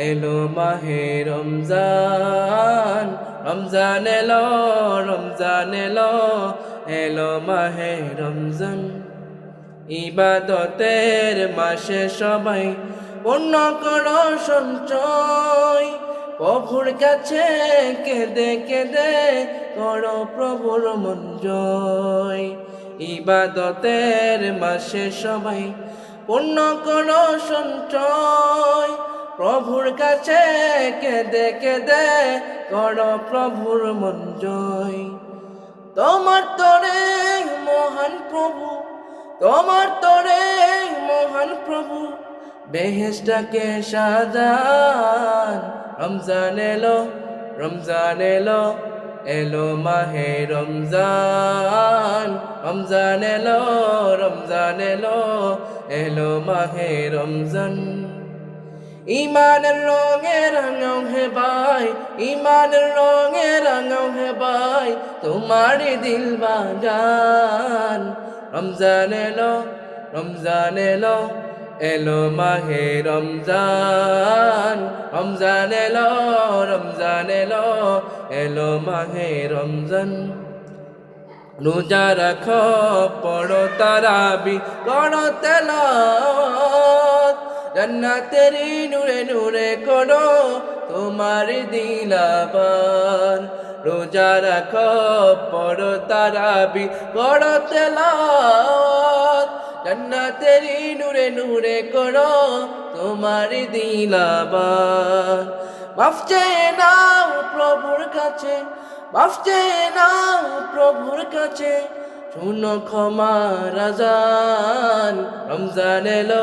এলো মাহে রমজান রমজান এলো রমজান এলো এলো মাহে রমজান। ইবাদতের মাসে সবাই পূর্ণ করো সঞ্চয়, প্রভুর কাছে কেঁদে কেঁদে করো প্রভুর মন জয় ইবাদতের মাসে সবাই পূর্ণ করো সঞ্চয় প্রভুর কাছে কেঁদে কেঁদে করো প্রভুর মন তোমার তরে মহান প্রভু, তোমার তরে মহান প্রভু, বেহেশটাকে সাজান। রমজান এলো রমজান এলো এলো মাহে রমজান। রমজান এলো রমজান এলো এলো মাহে রমজান। ইমানের রঙে রঙাও হে ভাই, ইমানের রঙে রঙাও হে ভাই, তোমারই দিল বাগান রমজান এলো রমজান এলো এলো মাহে রমজান। রমজান এলো রমজান এলো এলো মাহে রমজান। রোজা রাখো, পড়ো তারাবি করো তেলাওয়াত। জান্নাতেরি নূরে নূরে করো তোমার দিলাবার রোজা রাখো, পড়ো তারাবি করো তেলাওয়াত। জান্নাতেরি নূরে নূরে করো তোমার দিলাবার মাফ চেয়ে নাও প্রভুর কাছে, মাফ চেয়ে নাও প্রভুর কাছে। শুনো ক্ষমা রাজান, রমজান এলো।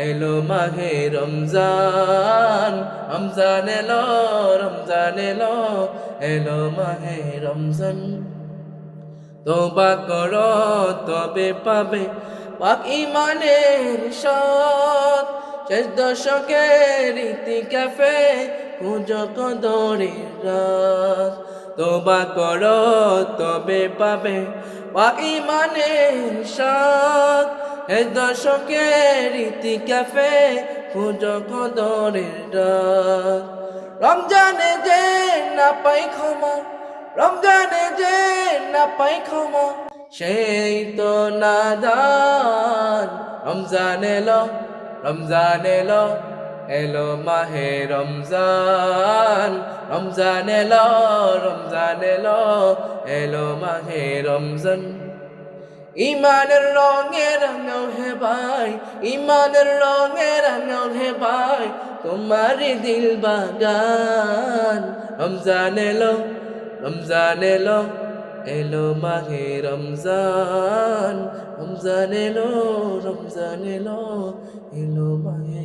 এলো মাহে রমজান রমজান এলো রমজান এলো এলো মাহে রমজান। তোবা করো, তবে পাবে পাক ইমানের সৎ শেষ দশকের রীতি ক্যাফে পুজো কদরে রাত। তোবা করো, তবে পাবে পাক ইমানের সৎ শেষ দশকের রীতি ক্যাফে, পুজো কদরের রাত রমজানে যে না পাই ক্ষমা, রমজানে যে না পাই ক্ষমা, সেই তো নাদান রমজান এলো রমজান এলো এলো মাহে রমজান। রমজান এলো রমজান এলো এলো মাহে রমজান। ইমানের রঙে রঙাও হে ভাই, ইমানের রঙে রঙাও হে ভাই তোমার দিল বাগান। রমজান এলো রমজান এলো এলো মাহে রমজান। রমজান এলো রমজান এলো এলো মাহে